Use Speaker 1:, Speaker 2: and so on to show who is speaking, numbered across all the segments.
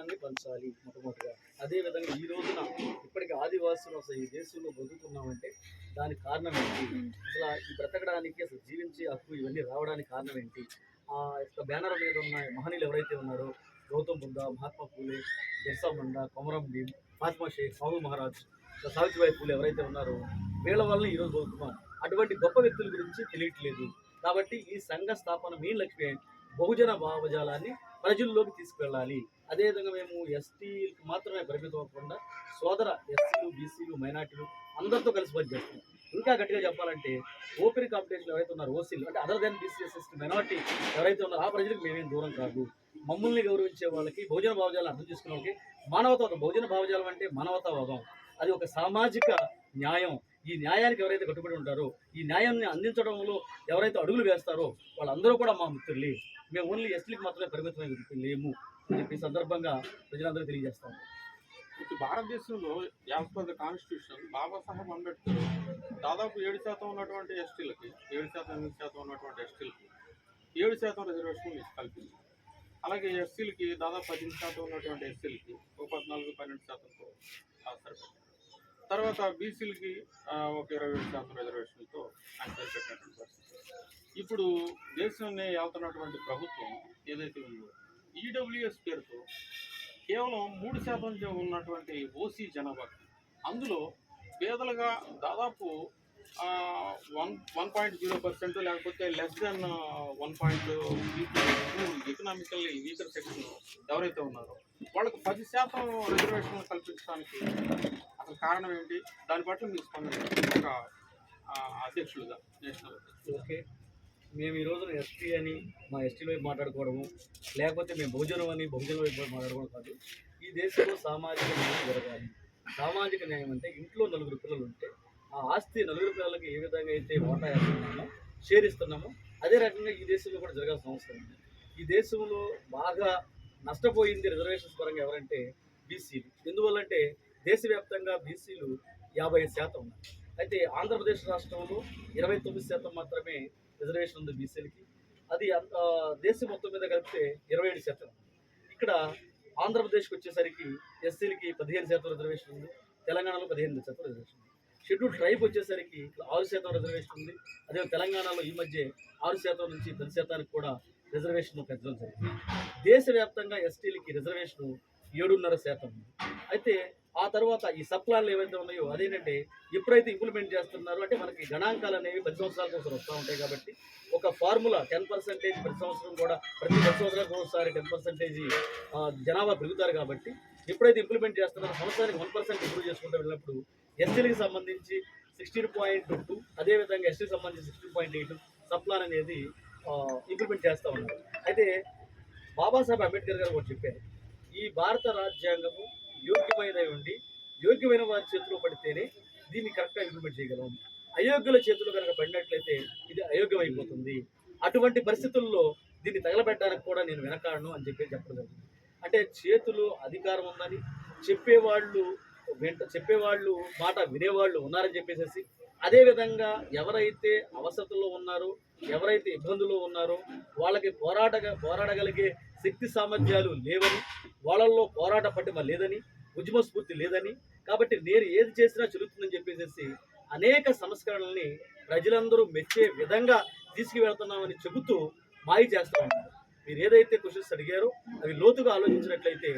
Speaker 1: జ్ఞానాన్ని పంచాలి మొట్టమొదటిగా. అదేవిధంగా ఈ రోజున ఇప్పటికీ ఆదివాసులు అసలు ఈ దేశంలో బతుకుతున్నామంటే దానికి కారణం ఏంటి? అసలు ఈ బ్రతకడానికి అసలు జీవించే హక్కు ఇవన్నీ రావడానికి కారణం ఏంటి? ఆ యొక్క బ్యానర్ మీద ఉన్న మహనీయులు ఎవరైతే ఉన్నారో గౌతమ్ బుద్ధ మహాత్మా పూలే బిర్సా ముండా కొమరం భీమ్ మహాత్మా షేక్ స్వామి మహారాజ్ సావిత్రిబాయి పూలే ఎవరైతే ఉన్నారో వీళ్ళ వల్ల ఈరోజు బతుకుతున్నాం. అటువంటి గొప్ప వ్యక్తుల గురించి తెలియట్లేదు. కాబట్టి ఈ సంఘ స్థాపన మీ లక్ష్యం బహుజన భావజాలాన్ని ప్రజల్లోకి తీసుకువెళ్ళాలి అదేవిధంగా మేము ఎస్టీలకు మాత్రమే పరిమితం అవ్వకుండా సోదర ఎస్సీలు బీసీలు మైనార్టీలు అందరితో కలిసి పనిచేస్తున్నాం. ఇంకా గట్టిగా చెప్పాలంటే ఓపెన్ కాంపిటీషన్ ఎవరైతే ఉన్నారు ఓసీలు అంటే other than BCs ST minority ఎవరైతే ఉన్నారో ఆ ప్రజలకు మేమేం దూరం కాదు. మమ్మల్ని గౌరవించే వాళ్ళకి భోజన భావజాలను అర్థం చేసుకునే వాళ్ళకి మానవతావాదం భోజన భావజాలం అంటే మానవతావాదం. అది ఒక సామాజిక న్యాయం. ఈ న్యాయానికి ఎవరైతే కట్టుబడి ఉంటారో ఈ న్యాయాన్ని అందించడంలో ఎవరైతే అడుగులు వేస్తారో వాళ్ళందరూ కూడా మా మిత్రులే. మేము ఓన్లీ ఎస్టీలకు మాత్రమే పరిమితమై లేము అని చెప్పి ఈ సందర్భంగా ప్రజలందరూ తెలియజేస్తాం
Speaker 2: ఇప్పుడు భారతదేశంలో as per the constitution Babasaheb Ambedkar దాదాపు ఏడు శాతం ఉన్నటువంటి ఎస్టీలకి ఏడు శాతం ఎనిమిది శాతం ఉన్నటువంటి ఎస్టీలకి ఏడు శాతం రిజర్వేషన్ కల్పించింది. అలాగే ఎస్సీలకి దాదాపు పద్దెనిమిది శాతం ఉన్నటువంటి ఎస్సీలకి ఒక పద్నాలుగు పన్నెండు శాతంతో సరిపడింది తర్వాత బీసీలకి ఒక ఇరవై ఏడు శాతం రిజర్వేషన్తో ఆయన పరిస్థితి. ఇప్పుడు దేశాన్ని వెళ్తున్నటువంటి ప్రభుత్వం ఏదైతే ఉందో ఈడబ్ల్యూఎస్ పేరుతో కేవలం మూడు శాతం ఉన్నటువంటి ఓసీ జనాభా. అందులో పేదలుగా దాదాపు one one point zero percent లేకపోతే less than one point economically weaker section ఎవరైతే ఉన్నారో వాళ్ళకు పది శాతం రిజర్వేషన్ కల్పించడానికి అసలు కారణం ఏంటి దాని పట్ల మీ స్పందన ఒక అధ్యక్షులుగా నేషనల్
Speaker 1: ఓకే. మేము ఈ రోజున ఎస్టీ అని మా ఎస్టీ వైపు మాట్లాడుకోవడము లేకపోతే మేము బహుజనం అని బహుజన వైపు మాట్లాడుకోవడం కాదు. ఈ దేశంలో సామాజిక న్యాయం జరగాలి. సామాజిక న్యాయం అంటే ఇంట్లో నలుగురు పిల్లలు ఉంటే ఆ ఆస్తి నలుగురు పిల్లలకి ఏ విధంగా అయితే వాటా వేస్తున్నామో షేర్ ఇస్తున్నామో అదే రకంగా ఈ దేశంలో కూడా జరగాల్సిన అవసరం ఉంది. ఈ దేశంలో బాగా నష్టపోయింది రిజర్వేషన్స్ పరంగా ఎవరంటే బీసీలు. ఎందువల్లంటే దేశవ్యాప్తంగా బీసీలు యాభై శాతం ఉన్నారు. అయితే ఆంధ్రప్రదేశ్ రాష్ట్రంలో ఇరవై తొమ్మిది శాతం మాత్రమే రిజర్వేషన్ ఉంది బీసీలకి. అది అంత దేశం మొత్తం మీద కలిపితే ఇరవై ఏడు శాతం. ఇక్కడ ఆంధ్రప్రదేశ్కి వచ్చేసరికి ఎస్సీలకి పదిహేను శాతం రిజర్వేషన్ ఉంది. తెలంగాణలో పదిహేను శాతం రిజర్వేషన్ ఉంది. షెడ్యూల్ ట్రైబ్ వచ్చేసరికి ఆరు శాతం రిజర్వేషన్ ఉంది. అదే తెలంగాణలో ఈ మధ్య ఆరు శాతం నుంచి పది శాతానికి కూడా రిజర్వేషన్ పెంచడం జరిగింది. దేశవ్యాప్తంగా ఎస్టీలకి రిజర్వేషన్ ఏడున్నర శాతం ఉంది. అయితే ఆ తర్వాత ఈ సప్లాన్లు ఏవైతే ఉన్నాయో అదేంటంటే ఎప్పుడైతే ఇంప్లిమెంట్ చేస్తున్నారో అంటే మనకి గణాంకాలు అనేవి పది సంవత్సరాలకు ఒకసారి వస్తూ ఉంటాయి కాబట్టి ఒక ఫార్ములా టెన్ పర్సెంటేజ్ ప్రతి సంవత్సరం కూడా ప్రతి పది సంవత్సరాలకు ఒకసారి టెన్ పర్సెంటేజ్ జనాభా పెరుగుతారు కాబట్టి ఎప్పుడైతే ఇంప్లిమెంట్ చేస్తున్నారో సంవత్సరానికి వన్ పర్సెంట్ ఇంప్రూవ్ చేసుకుంటూ వెళ్ళినప్పుడు ఎస్సీలకు సంబంధించి సిక్స్టీన్ పాయింట్ టూ అదేవిధంగా ఎస్సీకి సంబంధించి సిక్స్టీన్ పాయింట్ ఎయిట్ సప్లాన్ అనేది ఇంప్లిమెంట్ చేస్తూ ఉన్నారు. అయితే బాబాసాహెబ్ అంబేద్కర్ గారు ఒకటి చెప్పారు ఈ భారత రాజ్యాంగము యోగ్యమైనవి ఉండి యోగ్యమైన వారి చేతిలో పడితేనే దీన్ని కరెక్ట్గా ఇంప్లిమెంట్ చేయగలం. అయోగ్యుల చేతిలో కనుక పడినట్లయితే ఇది అయోగ్యమైపోతుంది. అటువంటి పరిస్థితుల్లో దీన్ని తగలబెట్టడానికి కూడా నేను వెనకాడను అని చెప్పి చెప్పడం అంటే చేతులు అధికారం ఉందని చెప్పేవాళ్ళు వెంట చెప్పేవాళ్ళు మాట వినేవాళ్ళు ఉన్నారని చెప్పేసి అదేవిధంగా ఎవరైతే అవసరతలో ఉన్నారో ఎవరైతే ఇబ్బందుల్లో ఉన్నారో వాళ్ళకి పోరాట పోరాడగలిగే శక్తి సామర్థ్యాలు లేవని వాళ్ళల్లో పోరాట పటిమ లేదని ఉద్యమ స్ఫూర్తి లేదని కాబట్టి నేను ఏది చేసినా చెల్లుతుందని చెప్పేసి అనేక సంస్కరణల్ని ప్రజలందరూ మెచ్చే విధంగా తీసుకువెళ్తున్నామని చెబుతూ మాయ చేస్తూ ఉన్నారు. మీరు ఏదైతే క్వశ్చన్స్ అడిగారో అవి లోతుగా ఆలోచించినట్లయితే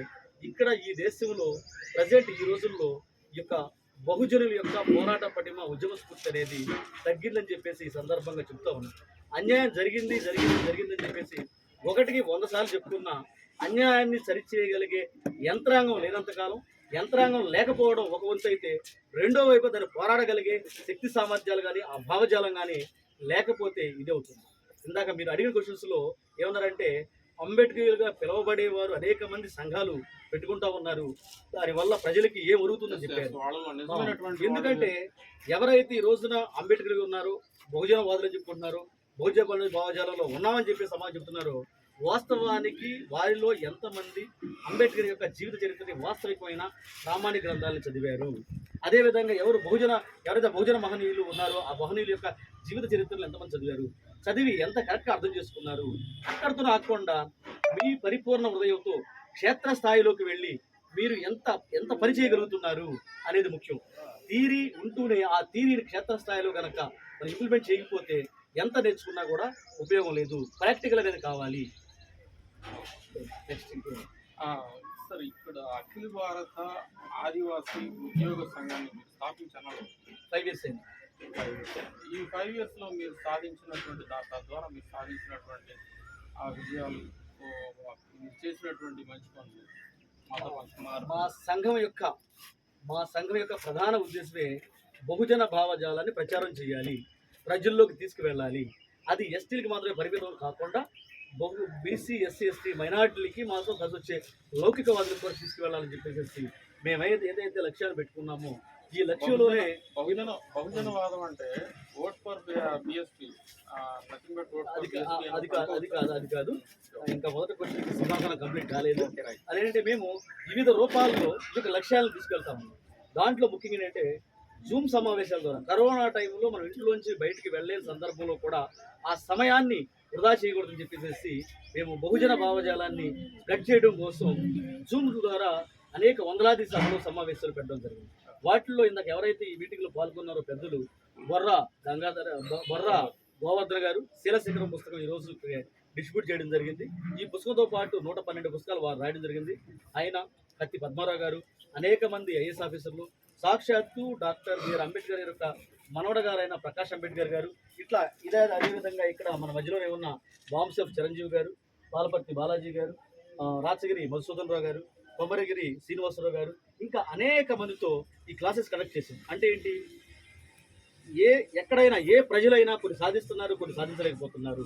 Speaker 1: ఇక్కడ ఈ దేశంలో ప్రజెంట్ ఈ రోజుల్లో ఈ యొక్క బహుజనుల యొక్క పోరాట పటిమ ఉద్యమ స్ఫూర్తి అనేది తగ్గిందని చెప్పేసి ఈ సందర్భంగా చెప్తా ఉన్నాను. అన్యాయం జరిగింది జరిగింది జరిగిందని చెప్పేసి ఒకటికి వంద సార్లు చెప్పుకున్నా అన్యాయాన్ని సరిచేయగలిగే యంత్రాంగం లేనంతకాలం యంత్రాంగం లేకపోవడం ఒక వంతు అయితే రెండో వైపు దాన్ని పోరాడగలిగే శక్తి సామర్థ్యాలు కానీ ఆ భావజాలం కానీ లేకపోతే ఇది అవుతుంది ఇందాక మీరు అడిగిన క్వశ్చన్స్లో ఏమన్నారంటే అంబేద్కర్గా పిలువబడేవారు అనేక మంది సంఘాలు పెట్టుకుంటా ఉన్నారు. దానివల్ల ప్రజలకి ఏం ఒరుగుతుందని చెప్పారు. ఎందుకంటే ఎవరైతే ఈ రోజున అంబేద్కర్ ఉన్నారో బహుజన వాదులు చెప్పుకుంటున్నారో బహుజన భావజాలంలో ఉన్నామని చెప్పి సమాజం చెబుతున్నారు వాస్తవానికి వారిలో ఎంతమంది అంబేద్కర్ యొక్క జీవిత చరిత్రని వాస్తవికమైన ప్రామాణిక గ్రంథాలను చదివారు. అదేవిధంగా ఎవరు బహుజన ఎవరైతే బహుజన మహనీయులు ఉన్నారో ఆ మహనీయుల యొక్క జీవిత చరిత్రలు ఎంతమంది చదివారు? చదివి ఎంత కరెక్ట్గా అర్థం చేసుకున్నారు? అక్కడితో కాకుండా మీ పరిపూర్ణ హృదయంతో క్షేత్రస్థాయిలోకి వెళ్ళి మీరు ఎంత ఎంత పని చేయగలుగుతున్నారు అనేది ముఖ్యం. తీరి ఉంటూనే ఆ తీరిని క్షేత్రస్థాయిలో కనుక మనం ఇంప్లిమెంట్ చేయకపోతే ఎంత నేర్చుకున్నా కూడా ఉపయోగం లేదు. ప్రాక్టికల్ అనేది కావాలి. నెక్స్ట్
Speaker 2: సార్ ఇక్కడ అఖిల భారత ఆదివాసీ ఉద్యోగ సంఘాన్ని మీరు స్థాపించారు
Speaker 1: ఫైవ్ ఇయర్స్ అయింది.
Speaker 2: ఈ ఫైవ్ ఇయర్స్లో మీరు సాధించినటువంటి దా- తద్వారా మీరు సాధించినటువంటి ఆ విజయాలు చేసినటువంటి మంచి పనులు
Speaker 1: మా సంఘం యొక్క మా సంఘం యొక్క ప్రధాన ఉద్దేశమే బహుజన భావజాలాన్ని ప్రచారం చేయాలి. ప్రజల్లోకి తీసుకువెళ్ళాలి. అది ఎస్టీలకి మాత్రమే పరిమితం కాకుండా బహు బీసీ ఎస్సీ ఎస్టీ మైనార్టీలకి మాత్రం కలిసి వచ్చే లౌకికవాదులకు కూడా తీసుకువెళ్ళాలని చెప్పేసి మేమైతే ఏదైతే లక్ష్యాలు పెట్టుకున్నామో ఈ లక్ష్యంలోనే
Speaker 2: బహుజన బహుజనవాదం అంటే ఓట్ ఫర్ బిఎస్పీ
Speaker 1: అది కాదు అది కాదు అది కాదు. ఇంకా మొదటి క్వశ్చన్కి సమాధానం కంప్లీట్ కాలేదు. అదేంటంటే మేము వివిధ రూపాల్లో ఈ యొక్క లక్ష్యాలను తీసుకెళ్తాము. దాంట్లో ముఖ్యంగా ఏంటంటే జూమ్ సమావేశాల ద్వారా. కరోనా టైంలో మనం ఇంట్లోంచి బయటికి వెళ్ళలేని సందర్భంలో కూడా ఆ సమయాన్ని వృధా చేయకూడదని చెప్పేసి మేము బహుజన భావజాలాన్ని కట్ చేయడం కోసం జూమ్ ద్వారా అనేక వందలాది సభలు సమావేశాలు పెట్టడం జరిగింది. వాటిల్లో ఇందాక ఎవరైతే ఈ మీటింగ్లో పాల్గొన్నారో పెద్దలు బొర్రా గంగాధర బొర్ర బొర్రా గోవర్ధన్ గారు శీలశిఖరం పుస్తకం ఈరోజు డిస్ట్రిబ్యూట్ చేయడం జరిగింది. ఈ పుస్తకంతో పాటు నూట పన్నెండు పుస్తకాలు వారు రాయడం జరిగింది. ఆయన కత్తి పద్మారావు గారు అనేక మంది ఐఏఎస్ ఆఫీసర్లు సాక్షాత్తు డాక్టర్ బిఆర్ అంబేద్కర్ యొక్క మనవడ గారైన ప్రకాష్ అంబేద్కర్ గారు. ఇట్లా ఇదే అదేవిధంగా ఇక్కడ మన మధ్యలోనే ఉన్న బాంసెఫ్ చిరంజీవి గారు పాలపర్తి బాలాజీ గారు రాచగిరి మధుసూదన్ రావు గారు కొమరగిరి శ్రీనివాసరావు గారు ఇంకా అనేక మందితో ఈ క్లాసెస్ కండక్ట్ చేసింది అంటే ఏంటి? ఏ ఎక్కడైనా ఏ ప్రజలైనా కొన్ని సాధిస్తున్నారు కొన్ని సాధించలేకపోతున్నారు.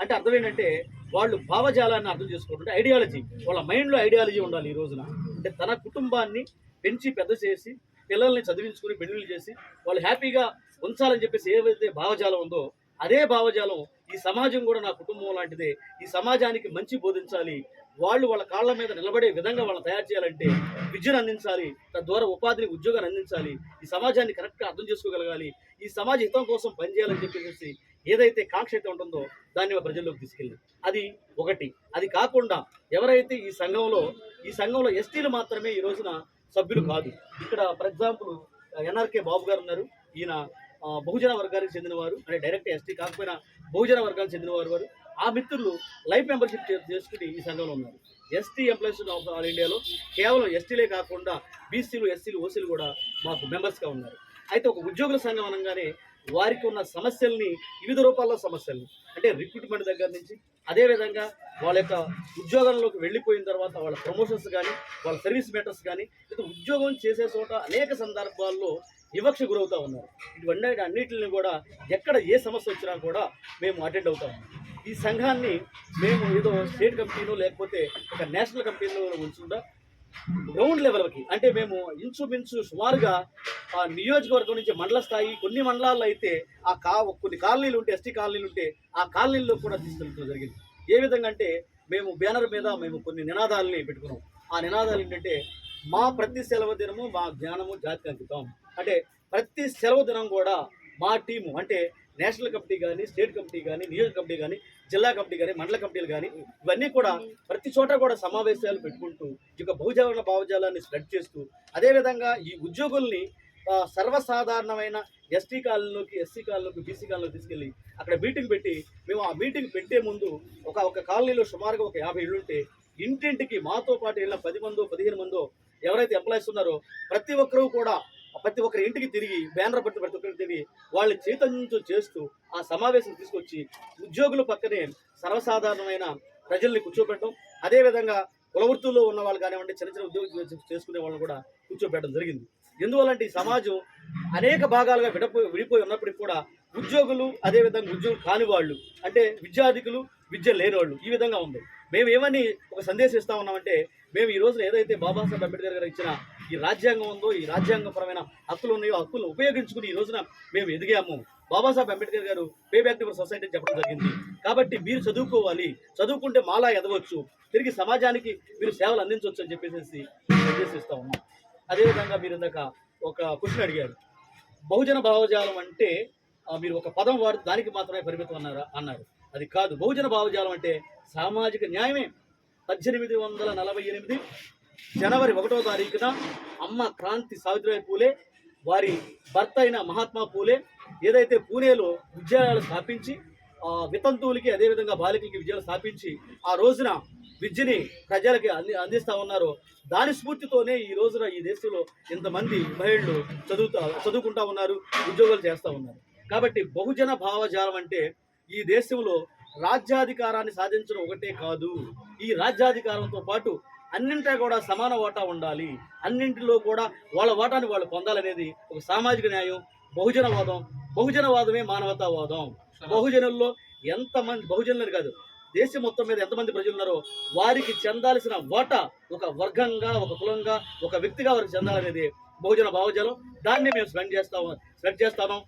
Speaker 1: అంటే అర్థం ఏంటంటే వాళ్ళు భావజాలాన్ని అర్థం చేసుకుంటుంటే ఐడియాలజీ వాళ్ళ మైండ్లో ఐడియాలజీ ఉండాలి ఈ రోజున. అంటే తన కుటుంబాన్ని పెంచి పెద్ద చేసి పిల్లల్ని చదివించుకుని పెళ్ళిళ్ళు చేసి వాళ్ళు హ్యాపీగా ఉంచాలని చెప్పేసి ఏవైతే భావజాలం ఉందో అదే భావజాలం ఈ సమాజం కూడా నా కుటుంబం లాంటిదే. ఈ సమాజానికి మంచి బోధించాలి. వాళ్ళు వాళ్ళ కాళ్ళ మీద నిలబడే విధంగా వాళ్ళని తయారు చేయాలంటే విద్యను అందించాలి తద్వారా ఉపాధిని ఉద్యోగాన్ని అందించాలి. ఈ సమాజాన్ని కరెక్ట్గా అర్థం చేసుకోగలగాలి. ఈ సమాజ హితం కోసం పనిచేయాలని చెప్పేసి ఏదైతే కాంక్ష అయితే ఉంటుందో దాన్ని ప్రజల్లోకి తీసుకెళ్ళి. అది ఒకటి. అది కాకుండా ఎవరైతే ఈ సంఘంలో ఈ సంఘంలో ఎస్టీలు మాత్రమే ఈ రోజున సభ్యులు కాదు. ఇక్కడ ఫర్ ఎగ్జాంపుల్ ఎన్ఆర్కే బాబు గారు ఉన్నారు. ఈయన బహుజన వర్గానికి చెందినవారు. అంటే డైరెక్ట్ ఎస్టీ కాకపోయినా బహుజన వర్గానికి చెందినవారు వారు. ఆ మిత్రులు లైఫ్ మెంబర్షిప్ చేసుకుని ఈ సంఘంలో ఉన్నారు. ఎస్టీ ఎంప్లాయీస్ ఆఫ్ ఆల్ ఇండియాలో కేవలం ఎస్టీలే కాకుండా బీసీలు ఎస్సీలు ఓసీలు కూడా మాకు మెంబర్స్గా ఉన్నారు. అయితే ఒక ఉద్యోగుల సంఘం అనగానే వారికి ఉన్న సమస్యల్ని వివిధ రూపాల్లో సమస్యల్ని. అంటే రిక్రూట్మెంట్ దగ్గర నుంచి అదేవిధంగా వాళ్ళ యొక్క ఉద్యోగంలోకి వెళ్ళిపోయిన తర్వాత వాళ్ళ ప్రమోషన్స్ కానీ వాళ్ళ సర్వీస్ మ్యాటర్స్ కానీ లేదా ఉద్యోగం చేసే చోట అనేక సందర్భాల్లో వివక్ష గురవుతూ ఉన్నారు. ఇటువంటి అన్నిటిని కూడా ఎక్కడ ఏ సమస్య వచ్చినా కూడా మేము అటెండ్ అవుతాము ఈ సంఘాన్ని మేము ఏదో స్టేట్ కంపెనీలో లేకపోతే ఒక నేషనల్ కంపెనీలో ఉంచుకుంటా గ్రౌండ్ లెవెల్కి. అంటే మేము ఇంచుమించు సుమారుగా ఆ నియోజకవర్గం నుంచి మండల స్థాయి కొన్ని మండలాల్లో అయితే ఆ కా కొన్ని కాలనీలు ఉంటే ఎస్టీ కాలనీలు ఉంటే ఆ కాలనీల్లో కూడా తీసుకెళ్ళడం జరిగింది. ఏ విధంగా అంటే మేము బ్యానర్ మీద మేము కొన్ని నినాదాలని పెట్టుకున్నాం. ఆ నినాదాలు ఏంటంటే మా ప్రతి సెలవు దినము మా జ్ఞానము జాతికి అంకితం. అంటే ప్రతి సెలవు దినం కూడా మా టీము అంటే నేషనల్ కమిటీ కానీ స్టేట్ కమిటీ కానీ నియోజక కమిటీ కానీ జిల్లా కమిటీ కానీ మండల కమిటీలు కానీ ఇవన్నీ కూడా ప్రతి చోట కూడా సమావేశాలు పెట్టుకుంటూ ఈ యొక్క బహుజన భావజాలాన్ని స్ప్రెడ్ చేస్తూ అదేవిధంగా ఈ ఉద్యోగుల్ని సర్వసాధారణమైన ఎస్టీ కాలనీలోకి ఎస్సీ కాలనీలోకి బీసీ కాలనీలోకి తీసుకెళ్ళి అక్కడ మీటింగ్ పెట్టి మేము ఆ మీటింగ్ పెట్టే ముందు ఒక ఒక కాలనీలో సుమారుగా ఒక యాభై ఇళ్ళు ఉంటే ఇంటింటికి మాతో పాటు వెళ్ళిన పది మందో పదిహేను మందో ఎవరైతే ఎంప్లాయీస్ ఉన్నారో ప్రతి ఒక్కరూ కూడా ప్రతి ఒక్కరి ఇంటికి తిరిగి బ్యానర్ పట్టి ప్రతి ఒక్కరికి తిరిగి వాళ్ళని చైతన్యం చేస్తూ ఆ సమావేశం తీసుకొచ్చి ఉద్యోగుల పక్కనే సర్వసాధారణమైన ప్రజల్ని కూర్చోబెట్టడం అదేవిధంగా కుల వృత్తుల్లో ఉన్న వాళ్ళు కానివ్వండి చిన్న చిన్న ఉద్యోగం చేసుకునే వాళ్ళని కూడా కూర్చోబెట్టడం జరిగింది. ఎందువల్లంటే ఈ సమాజం అనేక భాగాలుగా విడపోయి విడిపోయి ఉన్నప్పటికీ కూడా ఉద్యోగులు అదేవిధంగా ఉద్యోగులు కాని వాళ్ళు అంటే విద్యార్థికులు విద్య లేని వాళ్ళు ఈ విధంగా ఉంది. మేము ఏమని ఒక సందేశం ఇస్తా ఉన్నామంటే మేము ఈ రోజున ఏదైతే బాబాసాహెబ్ అంబేద్కర్ గారు ఇచ్చిన ఈ రాజ్యాంగం ఉందో ఈ రాజ్యాంగపరమైన హక్కులు ఉన్నాయో హక్కులను ఉపయోగించుకుని ఈ రోజున మేము ఎదిగాము. బాబాసాహెబ్ అంబేద్కర్ గారు పే బ్యాక్ టు సొసైటీ చెప్పడం జరిగింది. కాబట్టి మీరు చదువుకోవాలి చదువుకుంటే మాలా ఎదవచ్చు తిరిగి సమాజానికి మీరు సేవలు అందించవచ్చు అని చెప్పేసి నిర్దేశిస్తా ఉన్నాం. అదేవిధంగా మీరు ఇందాక ఒక క్వశ్చన్ అడిగారు. బహుజన భావజాలం అంటే మీరు ఒక పదం వారు దానికి మాత్రమే పరిమితం అన్నారా? అన్నారు. అది కాదు. బహుజన భావజాలం అంటే సామాజిక న్యాయమే. పద్దెనిమిది వందల నలభై ఎనిమిది జనవరి ఒకటో తారీఖున అమ్మ క్రాంతి సావిత్రిబాయి పూలే వారి భర్త అయిన మహాత్మా పూలే ఏదైతే పూణేలో విద్యాలయాలు స్థాపించి వితంతువులకి అదేవిధంగా బాలికలకి విద్యలు స్థాపించి ఆ రోజున విద్యని ప్రజలకి అంది అందిస్తా ఉన్నారో. దాని స్ఫూర్తితోనే ఈ రోజున ఈ దేశంలో ఇంతమంది మహిళలు చదువుతా చదువుకుంటా ఉన్నారు ఉద్యోగాలు చేస్తూ ఉన్నారు. కాబట్టి బహుజన భావజాలం అంటే ఈ దేశంలో రాజ్యాధికారాన్ని సాధించడం ఒకటే కాదు. ఈ రాజ్యాధికారంతో పాటు అన్నింటా కూడా సమాన వాటా ఉండాలి. అన్నింటిలో కూడా వాళ్ళ వాటాని వాళ్ళు పొందాలనేది ఒక సామాజిక న్యాయం బహుజనవాదం. బహుజనవాదమే మానవతావాదం. బహుజనుల్లో ఎంతమంది బహుజనులని కాదు దేశం మొత్తం మీద ఎంతమంది ప్రజలు ఉన్నారో వారికి చెందాల్సిన వాటా ఒక వర్గంగా ఒక కులంగా ఒక వ్యక్తిగా వారికి చెందాలనేది బహుజన భావజాలం. దాన్ని మేము స్పెండ్ చేస్తాము స్ప్రెడ్ చేస్తాము.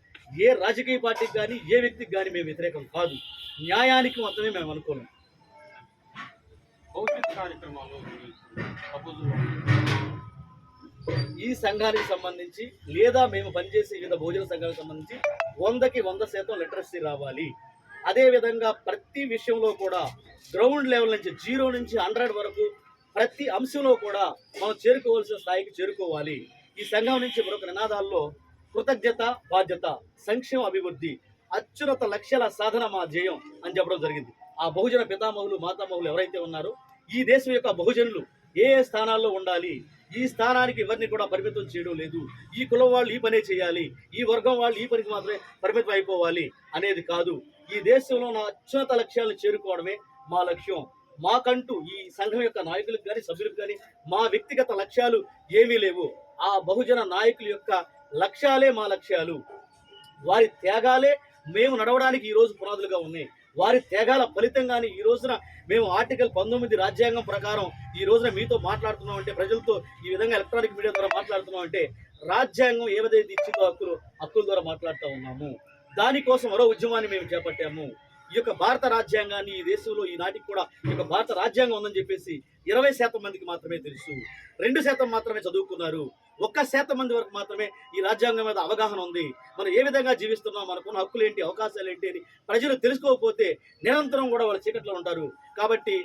Speaker 1: ఏ రాజకీయ పార్టీకి కానీ ఏ వ్యక్తికి కానీ మేము వ్యతిరేకం కాదు. న్యాయానికి మాత్రమే మేము అనుకోను
Speaker 2: భవిష్యత్ కార్యక్రమాలు సపోజ్
Speaker 1: ఈ సంఘానికి సంబంధించి లేదా మేము పనిచేసే వివిధ భోజన సంఘాలకు సంబంధించి వందకి వంద శాతం లిటరసీ రావాలి. అదేవిధంగా ప్రతి విషయంలో కూడా గ్రౌండ్ లెవెల్ నుంచి జీరో నుంచి హండ్రెడ్ వరకు ప్రతి అంశంలో కూడా మనం చేరుకోవాల్సిన స్థాయికి చేరుకోవాలి. ఈ సంఘం నుంచి మరొక నినాదాల్లో కృతజ్ఞత బాధ్యత సంక్షేమ అభివృద్ధి అత్యున్నత లక్ష్యాల సాధన మా ధ్యేయం అని చెప్పడం జరిగింది. ఆ బహుజన పితామహులు మాతామహులు ఎవరైతే ఉన్నారో ఈ దేశం యొక్క బహుజనులు ఏ స్థానాల్లో ఉండాలి? ఈ స్థానానికి ఎవరిని కూడా పరిమితం చేయడం లేదు. ఈ కులం వాళ్ళు ఈ పనే చేయాలి. ఈ వర్గం వాళ్ళు ఈ పనికి మాత్రమే పరిమితం అయిపోవాలి అనేది కాదు. ఈ దేశంలో నా అత్యున్నత లక్ష్యాలను చేరుకోవడమే మా లక్ష్యం. మాకంటూ ఈ సంఘం యొక్క నాయకులకు కానీ సభ్యులకు కానీ మా వ్యక్తిగత లక్ష్యాలు ఏమీ లేవు. ఆ బహుజన నాయకుల యొక్క లక్ష్యాలే మా లక్ష్యాలు. వారి త్యాగాలే మేము నడవడానికి ఈ రోజు పునాదులుగా ఉన్నాయి. వారి త్యాగాల ఫలితంగానే ఈ రోజున మేము ఆర్టికల్ పంతొమ్మిది రాజ్యాంగం ప్రకారం ఈ రోజున మీతో మాట్లాడుతున్నాం అంటే ప్రజలతో ఈ విధంగా ఎలక్ట్రానిక్ మీడియా ద్వారా మాట్లాడుతున్నాం అంటే రాజ్యాంగం ఏదైతే ఇచ్చిందో హక్కులు హక్కుల ద్వారా మాట్లాడుతూ ఉన్నాము. దానికోసం మరో ఉద్యమాన్ని మేము చేపట్టాము. ఈ యొక్క భారత రాజ్యాంగాన్ని ఈ దేశంలో ఈనాటికి కూడా ఈ యొక్క భారత రాజ్యాంగం ఉందని చెప్పేసి ఇరవై శాతం మందికి మాత్రమే తెలుసు. రెండు శాతం మాత్రమే చదువుకున్నారు. ఒక్క శాతం మంది వరకు మాత్రమే ఈ రాజ్యాంగం మీద అవగాహన ఉంది. మనం ఏ విధంగా జీవిస్తున్నాం? మనకున్న హక్కులు ఏంటి అవకాశాలు ఏంటి అని ప్రజలు తెలుసుకోకపోతే నిరంతరం కూడా వాళ్ళు చీకట్లో ఉంటారు. కాబట్టి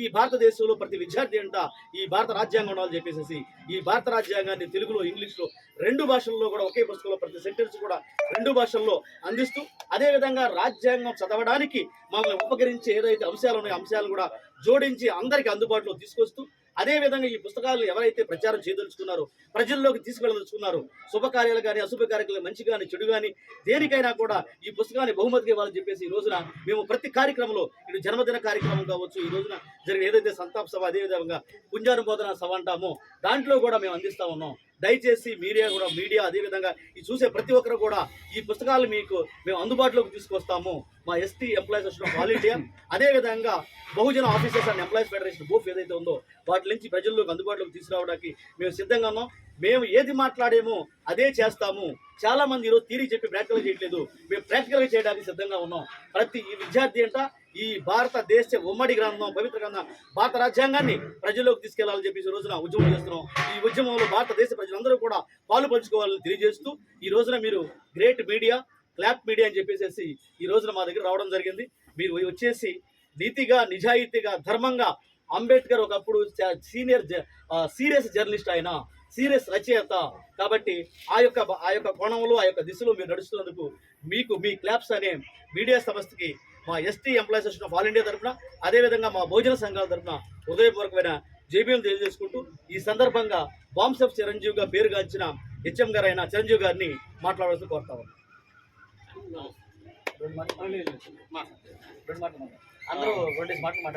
Speaker 1: ఈ భారతదేశంలో ప్రతి విద్యార్థి అంట ఈ భారత రాజ్యాంగం ఉండాలని చెప్పేసి ఈ భారత రాజ్యాంగాన్ని తెలుగులో ఇంగ్లీష్లో రెండు భాషల్లో కూడా ఒకే పుస్తకంలో ప్రతి సెంటెన్స్ కూడా రెండు భాషల్లో అందిస్తూ అదేవిధంగా రాజ్యాంగం చదవడానికి మమ్మల్ని ఉపకరించే ఏదైతే అంశాలు ఉన్నాయో అంశాలు కూడా జోడించి అందరికీ అందుబాటులో తీసుకొస్తూ అదే విధంగా ఈ పుస్తకాలను ఎవరైతే ప్రచారం చేయదలుచుకున్నారో ప్రజల్లోకి తీసుకెళ్ళదలుచుకున్నారో శుభకార్యాలు కానీ అశుభ కార్యక్రమాలు మంచి కానీ చెడు కానీ దేనికైనా కూడా ఈ పుస్తకాన్ని బహుమతిగా ఇవ్వాలని చెప్పేసి ఈ రోజున మేము ప్రతి కార్యక్రమంలో ఇటు జన్మదిన కార్యక్రమం కావచ్చు ఈ రోజున జరిగిన ఏదైతే సంతాప సభ అదే విధంగా పుంజానుబోధన సభ అంటామో దాంట్లో కూడా మేము అందిస్తా ఉన్నాం. దయచేసి మీడియా కూడా మీడియా అదేవిధంగా ఈ చూసే ప్రతి ఒక్కరు కూడా ఈ పుస్తకాలు మీకు మేము అందుబాటులోకి తీసుకొస్తాము. మా ST employees association of all India అదేవిధంగా Bahujan officers and employees federation బూఫ్ ఏదైతే ఉందో వాటి నుంచి ప్రజల్లోకి అందుబాటులోకి తీసుకురావడానికి మేము సిద్ధంగా ఉన్నాం. మేము ఏది మాట్లాడేమో అదే చేస్తాము. చాలా మంది ఈరోజు తీరి చెప్పి ప్రాక్టికల్ చేయట్లేదు. మేము ప్రాక్టికల్గా చేయడానికి సిద్ధంగా ఉన్నాం. ప్రతి ఈ విద్యార్థి అంట ఈ భారతదేశ ఉమ్మడి గ్రంథం పవిత్ర గ్రంథం భారత రాజ్యాంగాన్ని ప్రజల్లోకి తీసుకెళ్ళాలని చెప్పేసి ఈ రోజున ఉద్యమం చేస్తున్నాం. ఈ ఉద్యమంలో భారతదేశ ప్రజలందరూ కూడా పాలు పంచుకోవాలని తెలియజేస్తూ ఈ రోజున మీరు గ్రేట్ మీడియా క్లాప్ మీడియా అని చెప్పేసి ఈ రోజున మా దగ్గర రావడం జరిగింది. మీరు వచ్చేసి నీతిగా నిజాయితీగా ధర్మంగా అంబేద్కర్ ఒకప్పుడు సీనియర్ సీరియస్ జర్నలిస్ట్ ఆయన సీరియస్ రచయిత. కాబట్టి ఆ యొక్క ఆ యొక్క కోణంలో ఆ యొక్క దిశలో మీరు నడుస్తున్నందుకు మీకు మీ క్లాప్స్ అనే మీడియా సంస్థకి మా ST employees association of all India తరఫున అదేవిధంగా మా భోజన సంఘాల తరఫున హృదయపూర్వకమైన జేబీఎం తెలియజేసుకుంటూ ఈ సందర్భంగా బాంబ్స్ ఆఫ్ చిరంజీవిగా పేరుగాంచిన హెచ్ఎం గారు అయిన చిరంజీవి గారిని మాట్లాడాల్సి కోరుతా మాట్లాడండి. అందరూ రెండు మాటలు మాట్లాడండి